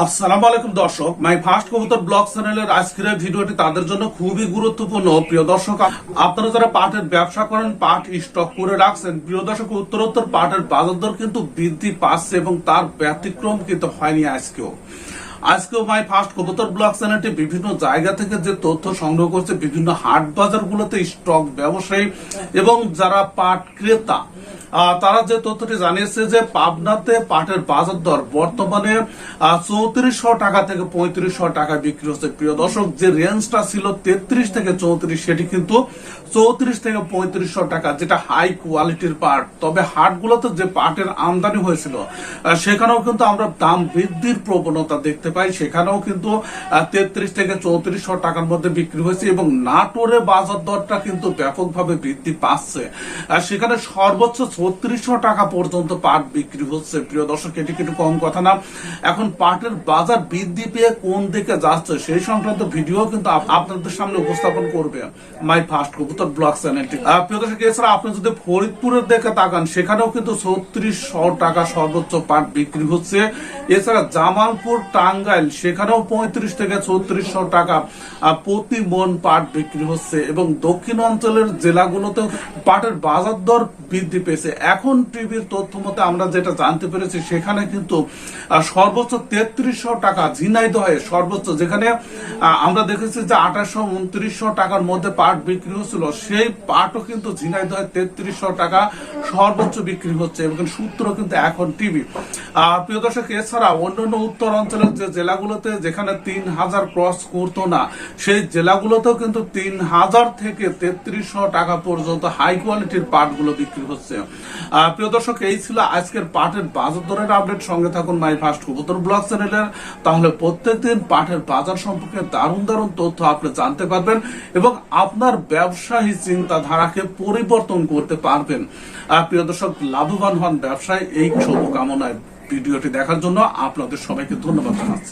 আসসালামু আলাইকুম দর্শক, মাই ফার্স্ট কবুতর ব্লগ চ্যানেলের আজকের ভিডিওটি তাদের জন্য খুবই গুরুত্বপূর্ণ। প্রিয় দর্শক আপনারা যারা পাটের ব্যবসা করেন, পাট স্টক করে রাখছেন, প্রিয় দর্শক, উত্তরোত্তর পাটের বাজার দর কিন্তু বৃদ্ধি পাচ্ছে এবং তার ব্যতিক্রম কিন্তু হয়নি আজকেও। আজকেও মাই ফার্স্ট কবুতর ব্লগ চ্যানেলটি বিভিন্ন জায়গা থেকে যে তথ্য সংগ্রহ করছে, বিভিন্ন হাট বাজারগুলোতে স্টক ব্যবসায়ী এবং যারা পাট ক্রেতা তারা যে তথ্যটি জানিয়েছে যে পাবনাতে পাটের বাজার দর বর্তমানে চৌত্রিশশো টাকা থেকে পঁয়ত্রিশশো টাকা বিক্রি হচ্ছে। প্রিয় দর্শক, যে রেঞ্জটা ছিল তেত্রিশ থেকে চৌত্রিশ, সেটি কিন্তু চৌত্রিশ থেকে পঁয়ত্রিশশো টাকা, যেটা হাই কোয়ালিটির পাট। তবে হাটগুলোতে যে পাটের আমদানি হয়েছিল সেখানেও কিন্তু আমরা দাম বৃদ্ধির প্রবণতা দেখতে পাই। সেখানেও কিন্তু তেত্রিশ থেকে চৌত্রিশশো টাকার মধ্যে বিক্রি হয়েছে এবং নাটোরে বাজার দরটা কিন্তু ব্যাপকভাবে বৃদ্ধি পাচ্ছে। সেখানে সর্বোচ্চ ছত্রিশশো টাকা পর্যন্ত পাট বিক্রি হচ্ছে। প্রিয় দর্শক, এটি কিন্তু কম কথা না। এখন পাটের বাজার বৃদ্ধি পেয়ে কোন দিকে যাচ্ছে সেই সংক্রান্ত ভিডিও কিন্তু আপনাদের সামনে উপস্থাপন করবে মাই ফার্স্ট কবুতর ব্লগ চ্যানেলটি। প্রিয় দর্শক, এছাড়া আপনি যদি ফরিদপুরের দিকে তাকান, সেখানেও কিন্তু ছত্রিশশো টাকা সর্বোচ্চ পাট বিক্রি হচ্ছে। এছাড়া জামালপুর, টাঙ্গাইল, সেখানেও পঁয়ত্রিশ থেকে ছত্রিশশো টাকা প্রতি মন পাট বিক্রি হচ্ছে। এবং দক্ষিণ অঞ্চলের জেলাগুলোতেও পাটের বাজার দর বৃদ্ধি পেয়েছে। এখন টিভির তথ্য মতে আমরা যেটা জানতে পেরেছি, সেখানে কিন্তু সর্বোচ্চ তেত্রিশশো টাকা ঝিনাইদহে সর্বোচ্চ, যেখানে আমরা দেখেছি যে আঠাশশো উনত্রিশশো টাকার মধ্যে পাট বিক্রি হচ্ছিল। সেই পাটও কিন্তু ঝিনাইদহে তেত্রিশশো টাকা সর্বোচ্চ বিক্রি হচ্ছে এবং সূত্র কিন্তু এখন টিভি। প্রিয় দর্শক, এছাড়া অন্যান্য উত্তর অঞ্চলের যে জেলাগুলোতে যেখানে তিন হাজার ক্রস করতো না, সেই জেলাগুলোতেও কিন্তু তিন হাজার থেকে তেত্রিশশো টাকা পর্যন্ত হাই কোয়ালিটির পাটগুলো বিক্রি হচ্ছে। প্রিয় দর্শক, এই ছিল আজকের পাটের বাজার। দরের আপডেট সঙ্গে থাকুন মাই ফার্স্ট কবুতর ব্লগ চ্যানেলের। তাহলে প্রত্যেকদিন পাটের বাজার সম্পর্কে দারুণ দারুণ তথ্য আপনি জানতে পারবেন এবং আপনার ব্যবসায়ী চিন্তাধারাকে পরিবর্তন করতে পারবেন। প্রিয় দর্শক, লাভবান হন ব্যবসায় এই শুভকামনায় ভিডিওটি দেখার জন্য আপনাদের সবাইকে ধন্যবাদ জানাচ্ছি।